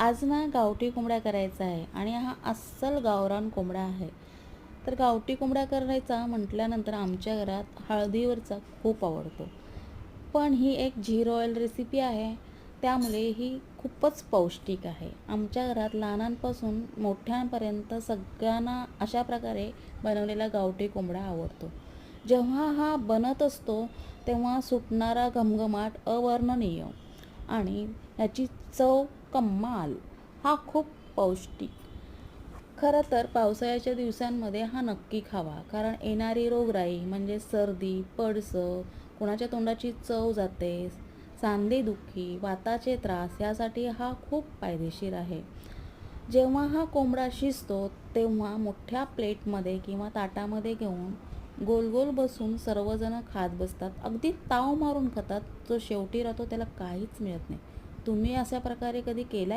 आज ना गावठी कोंबड्या करायचा आहे आणि हा अस्सल गावरान कोंबडा आहे. तर गावठी कोंबडा करायचा म्हटल्यानंतर आमच्या घरात हळदीवरचा खूप आवडतो. पण ही एक झीर ऑइल रेसिपी आहे. त्यामुळे ही खूपच पौष्टिक आहे. आमच्या घरात लहानांपासून मोठ्यांपर्यंत सगळ्यांना अशा प्रकारे बनवलेला गावठी कोंबडा आवडतो. जेव्हा हा बनत असतो तेव्हा सुटणारा घमघमाट अवर्णनीय. आणि याची चव कमाल. हा खूप पौष्टिक. खरं तर पावसाळ्याच्या दिवसांमध्ये हा नक्की खावा. कारण येणारी रोगराई म्हणजे सर्दी पडसं कुणाच्या तोंडाची चव जाते सांधेदुखी वाताचे त्रास यासाठी हा खूप फायदेशीर आहे. जेव्हा हा कोंबडा शिजतो तेव्हा मोठ्या प्लेटमध्ये किंवा ताटामध्ये घेऊन गोल गोल बसून सर्वजण खात बसतात. अगदी ताव मारून खातात. जो शेवटी राहतो त्याला काहीच मिळत नाही. तुम्ही अशा प्रकारे कधी केला